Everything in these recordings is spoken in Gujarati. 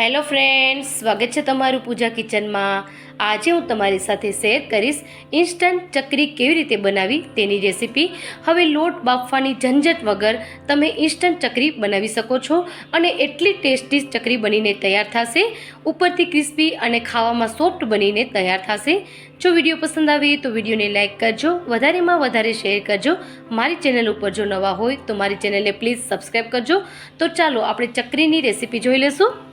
હેલો ફ્રેન્ડ્સ, સ્વાગત છે તમારું પૂજા કિચનમાં. આજે હું તમારી સાથે શેર કરીશ ઇન્સ્ટન્ટ ચકરી કેવી રીતે બનાવી તેની રેસીપી. હવે લોટ બાફવાની ઝંઝટ વગર તમે ઇન્સ્ટન્ટ ચકરી બનાવી શકો છો અને એટલી ટેસ્ટી ચકરી બનીને તૈયાર થશે. ઉપરથી ક્રિસ્પી અને ખાવામાં સોફ્ટ બનીને તૈયાર થશે. જો વીડિયો પસંદ આવે તો વિડીયોને લાઇક કરજો, વધારેમાં વધારે શેર કરજો. મારી ચેનલ ઉપર જો નવા હોય તો મારી ચેનલને પ્લીઝ સબસ્ક્રાઈબ કરજો. તો ચાલો આપણે ચકરીની રેસીપી જોઈ લઈશું.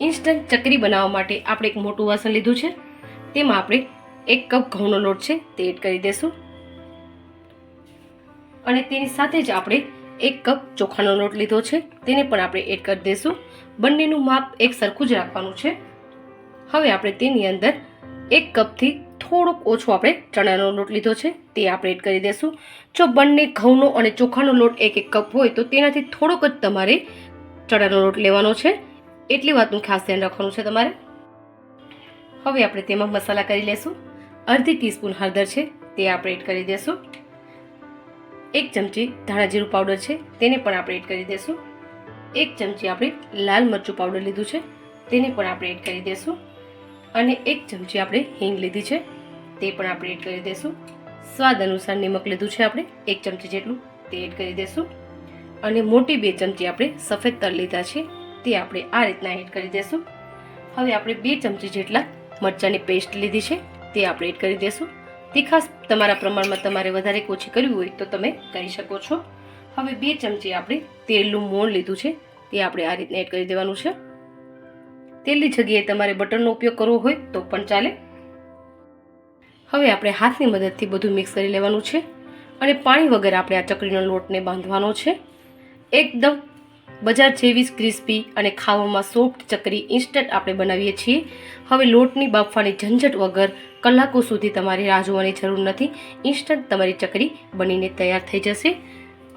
ઇન્સ્ટન્ટ ચકરી બનાવવા માટે આપણે એક મોટું વાસણ લીધું છે. તેમાં આપણે એક કપ ઘઉંનો લોટ છે તે એડ કરી દેશું. અને તેની સાથે જ આપણે એક કપ ચોખાનો લોટ લીધો છે. તેને પણ આપણે એડ કરી દઈશું બંનેનું માપ એક સરખું જ રાખવાનું છે. હવે આપણે તેની અંદર એક કપથી થોડોક ઓછો આપણે ચણાનો લોટ લીધો છે તે આપણે એડ કરી દઈશું જો બંને ઘઉંનો અને ચોખાનો લોટ એક એક કપ હોય તો તેનાથી થોડોક જ તમારે ચણાનો લોટ લેવાનો છે. એટલી વાતનું ખાસ ધ્યાન રાખવાનું છે તમારે. હવે આપણે તેમાં મસાલા કરી લેશું. અડધી ટીસ્પૂન હળદર છે, તે આપણે એડ કરી દેશું. એક ચમચી ધાણા જીરું પાવડર છે, તેને પણ આપણે એડ કરી દેશું. એક ચમચી આપણે લાલ મરચું પાવડર લીધું છે, તેને પણ આપણે એડ કરી દેશું. અને એક ચમચી આપણે હિંગ લીધી છે, તે પણ આપણે એડ કરી દેશું. સ્વાદ અનુસાર નિમક લીધું છે આપણે, એક ચમચી જેટલું, તે એડ કરી દેશું. અને મોટી બે ચમચી આપણે સફેદ તલ લીધા છે તે આપણે આ રીતના એડ કરી દેશું. હવે આપણે બે ચમચી જેટલા મરચાંની પેસ્ટ લીધી છે, તે આપણે એડ કરી દેશું. તીખાસ તમારા પ્રમાણમાં તમારે વધારે ઓછી કરવી હોય તો તમે કરી શકો છો. હવે બે ચમચી આપણે તેલનું મોણ લીધું છે, તે આપણે આ રીતના એડ કરી દેવાનું છે. તેલની જગ્યાએ તમારે બટરનો ઉપયોગ કરવો હોય તો પણ ચાલે. હવે આપણે હાથની મદદથી બધું મિક્સ કરી લેવાનું છે. અને પાણી વગર આપણે આ ચકડીનો લોટને બાંધવાનો છે. એકદમ બજાર જેવી જ ક્રિસ્પી અને ખાવામાં સોફ્ટ ચકરી ઇન્સ્ટન્ટ આપણે બનાવીએ છીએ. હવે લોટની બાફવાની ઝંઝટ વગર કલાકો સુધી તમારે રાહ જોવાની જરૂર નથી. ઇન્સ્ટન્ટ તમારી ચકરી બનીને તૈયાર થઈ જશે.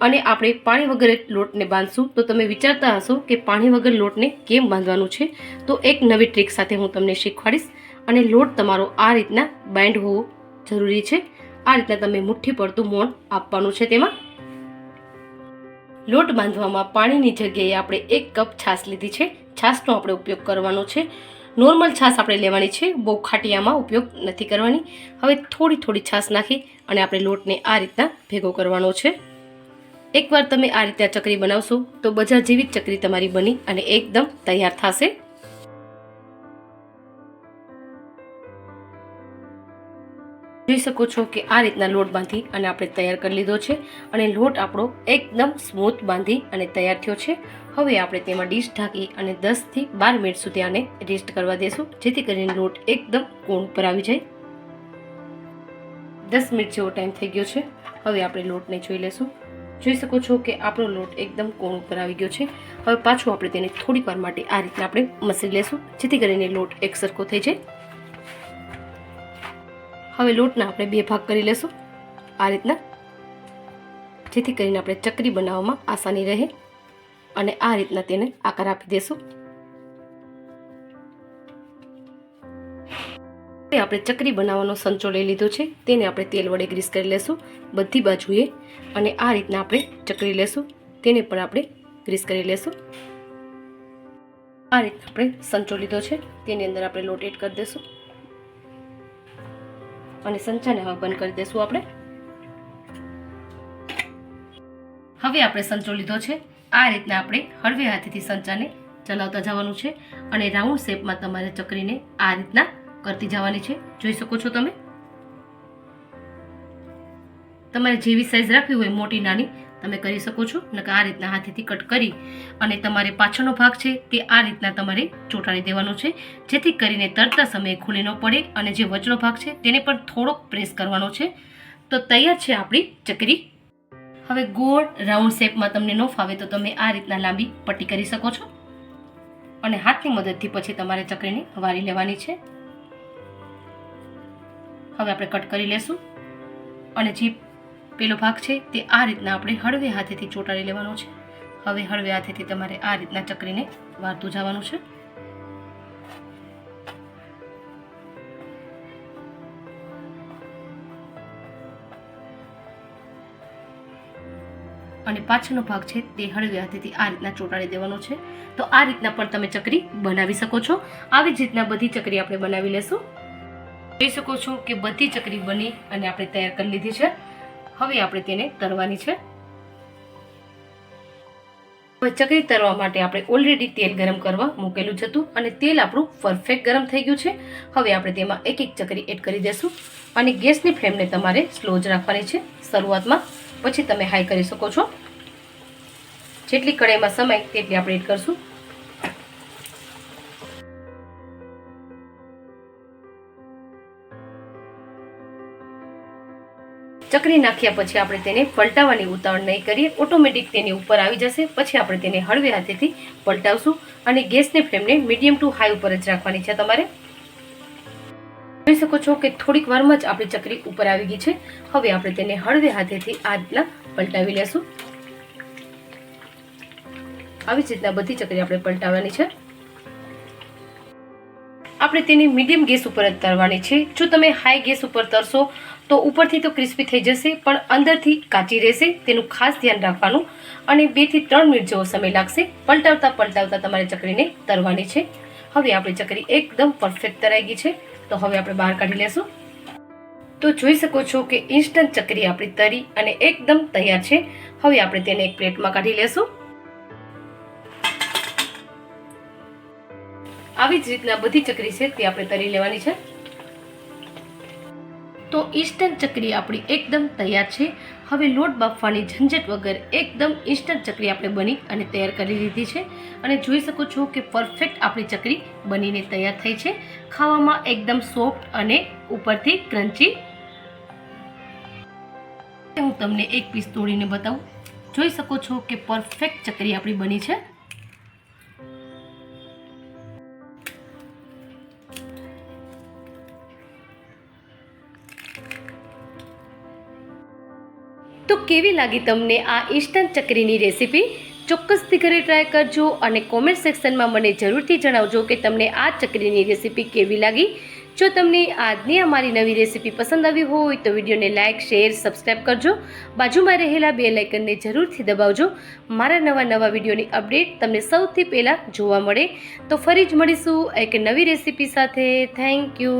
અને આપણે પાણી વગર લોટને બાંધશું. તો તમે વિચારતા હશો કે પાણી વગર લોટને કેમ બાંધવાનું છે? તો એક નવી ટ્રીક સાથે હું તમને શીખવાડીશ. અને લોટ તમારો આ રીતના બાઇન્ડ હોવો જરૂરી છે. આ રીતના તમે મુઠ્ઠી પડતું મોણ આપવાનું છે તેમાં. લોટ બાંધવામાં પાણીની જગ્યાએ આપણે એક કપ છાશ લીધી છે. છાશનો આપણે ઉપયોગ કરવાનો છે. નોર્મલ છાશ આપણે લેવાની છે. બહુ ખાટિયામાં ઉપયોગ નથી કરવાની. હવે થોડી થોડી છાશ નાખી અને આપણે લોટને આ રીતના ભેગો કરવાનો છે. એકવાર તમે આ રીતે ચકરી બનાવશો તો બજાર જેવી જ ચકરી તમારી બની અને એકદમ તૈયાર થશે. જોઈ શકો છો કે આ રીતના લોટ બાંધી અને આપણે તૈયાર કરી લીધો છે અને લોટ આપણો એકદમ સ્મૂથ બાંધી અને તૈયાર થયો છે. હવે આપણે તેમાં ડીશ ઢાંકી અને દસથી બાર મિનિટ સુધી આને રેસ્ટ કરવા દેશું, જેથી કરીને લોટ એકદમ કોણ ઉપર આવી જાય. દસ મિનિટ જેવો ટાઈમ થઈ ગયો છે. હવે આપણે લોટને જોઈ લેશું. જોઈ શકો છો કે આપણો લોટ એકદમ કોણ ઉપર આવી ગયો છે. હવે પાછું આપણે તેને થોડીક વાર માટે આ રીતના આપણે મસી લેશું, જેથી કરીને લોટ એકસરખો થઈ જાય. હવે લોટના આપણે બે ભાગ કરી લેશું. આ રીતના. જેથી કરીને આપણે ચકરી બનાવવામાં આસાની રહે અને આ રીતના તેને આકાર આપી દેશું. આપણે ચકરી બનાવવાનો સંચો લઈ લીધો છે. તેને આપણે તેલ વડે ગ્રીસ કરી લેશું બધી બાજુએ અને આ રીતના આપણે ચકરી લેશું. તેને પણ આપણે ગ્રીસ કરી લેશું. આ રીતના આપણે સંચો લીધો છે. તેની અંદર આપણે લોટ એડ કરી દઈશું અને સંચાને હવે બંધ કરી દેશું આપણે. હવે આપણે સંચો લીધો છે. આ રીતના આપણે હળવે હાથેથી સંચાને ચલાવતા જવાનું છે અને રાઉન્ડ શેપમાં તમારે ચકરીને આ રીતના કરતી જવાની છે. જોઈ શકો છો તમે? તમારે જેવી સાઈઝ રાખવી હોય, મોટી, નાની તમે કરી શકો છો. નકર આ રીતના હાથેથી કટ કરી અને તમારે પાછળનો ભાગ છે તે આ રીતના તમારે ચોંટાડી દેવાનો છે. જેથી કરીને તરતા સમયે ખુલ્લી ન પડે અને જે વચનો ભાગ છે તેને પણ થોડોક પ્રેસ કરવાનો છે. તો તૈયાર છે આપણી ચકરી. હવે ગોળ રાઉન્ડ શેપમાં તમને ન ફાવે તો તમે આ રીતના લાંબી પટ્ટી કરી શકો છો. અને હાથની મદદથી પછી તમારે ચકરીને વારી લેવાની છે. હવે આપણે કટ કરી લેશું. અને જે પેલો ભાગ છે તે આ રીતના આપણે હળવે હાથેથી ચોંટાડી લેવાનો છે. હવે હળવે હાથેથી તમારે આ રીતના ચકરીને વારતું જવાનું છે. અને પાછળનો ભાગ છે તે હળવે હાથેથી આ રીતના ચોંટાડી દેવાનો છે. તો આ રીતના પણ તમે ચકરી બનાવી શકો છો. આવી જ રીતના બધી ચકરી આપણે બનાવી લેશું. જોઈ શકો છો કે બધી ચકરી બની અને આપણે તૈયાર કરી લીધી છે. હવે આપણે તેને તરવાની છે. હવે ચકરી તરવા માટે આપણે ઓલરેડી તેલ ગરમ કરવા મૂકેલું જ હતું અને તેલ આપણું પરફેક્ટ ગરમ થઈ ગયું છે. હવે આપણે તેમાં એક એક ચકરી એડ કરી દેશું અને ગેસની ફ્લેમને તમારે સ્લો જ રાખવાની છે શરૂઆતમાં. પછી તમે હાઈ કરી શકો છો. જેટલી કઢાઈમાં સમય તેટલી આપણે એડ કરશું. ચકરી નાખ્યા પછી આપણે તેને પલટાવવાની ઉતાવળ નહીં કરીએ. ઓટોમેટિક તેની ઉપર આવી જશે. પછી આપણે તેને હળવે હાથેથી પલટાવશું અને ગેસને ફ્લેમને મીડિયમ ટુ હાઈ ઉપર જ રાખવાની છે તમારે. જોઈ શકો છો કે થોડીક વારમાં જ આપણી ચકરી ઉપર આવી ગઈ છે. હવે આપણે તેને હળવે હાથેથી આ રીતના પલટાવી લેશું. આવી જ રીતના બધી ચકરી આપણે પલટાવવાની છે. આપણે તેને મીડિયમ ગેસ ઉપર જ તરવાની છે. જો તમે હાઈ ગેસ ઉપર તરશો તો ઉપરથી તો ક્રિસ્પી થઈ જશે, પણ અંદરથી કાચી રહેશે, તેનું ખાસ ધ્યાન રાખવાનું. અને બેથી ત્રણ મિનિટ જેવો સમય લાગશે, પલટાવતા પલટાવતા તમારે ચકરીને તરવાની છે. હવે આપણી ચકરી એકદમ પરફેક્ટ તરાઈ ગઈ છે, તો હવે આપણે બહાર કાઢી લેશું. તો જોઈ શકો છો કે ઇન્સ્ટન્ટ ચકરી આપણી તરી અને એકદમ તૈયાર છે. હવે આપણે તેને એક પ્લેટમાં કાઢી લેશું. આવી જ રીતના બધી ચકરી છે તે આપણે તરી લેવાની છે. તો ઇન્સ્ટન્ટ ચકરી આપણી એકદમ તૈયાર છે. હવે લોટ બાફવાની ઝંઝટ વગર એકદમ ઇન્સ્ટન્ટ ચકરી આપણે બની અને તૈયાર કરી લીધી છે. અને જોઈ શકો છો કે પરફેક્ટ આપણી ચકરી બનીને તૈયાર થઈ છે. ખાવામાં એકદમ સોફ્ટ અને ઉપરથી ક્રન્ચી. હું તમને એક પીસ તોડીને બતાવું. જોઈ શકો છો કે પરફેક્ટ ચકરી આપણી બની છે. તો કેવી લાગી તમને આ ઇન્સ્ટન્ટ ચકરીની રેસીપી? ચોક્કસથી ઘરે ટ્રાય કરજો અને કોમેન્ટ સેક્શનમાં મને જરૂરથી જણાવજો કે તમને આ ચકરીની રેસીપી કેવી લાગી. જો તમને આજની અમારી નવી રેસીપી પસંદ આવી હોય તો વિડીયોને લાઇક શેર સબસ્ક્રાઈબ કરજો. બાજુમાં રહેલા બે લાઇકનને જરૂરથી દબાવજો. મારા નવા નવા વિડીયોની અપડેટ તમને સૌથી પહેલાં જોવા મળે. તો ફરી જ મળીશું એક નવી રેસીપી સાથે. Thank you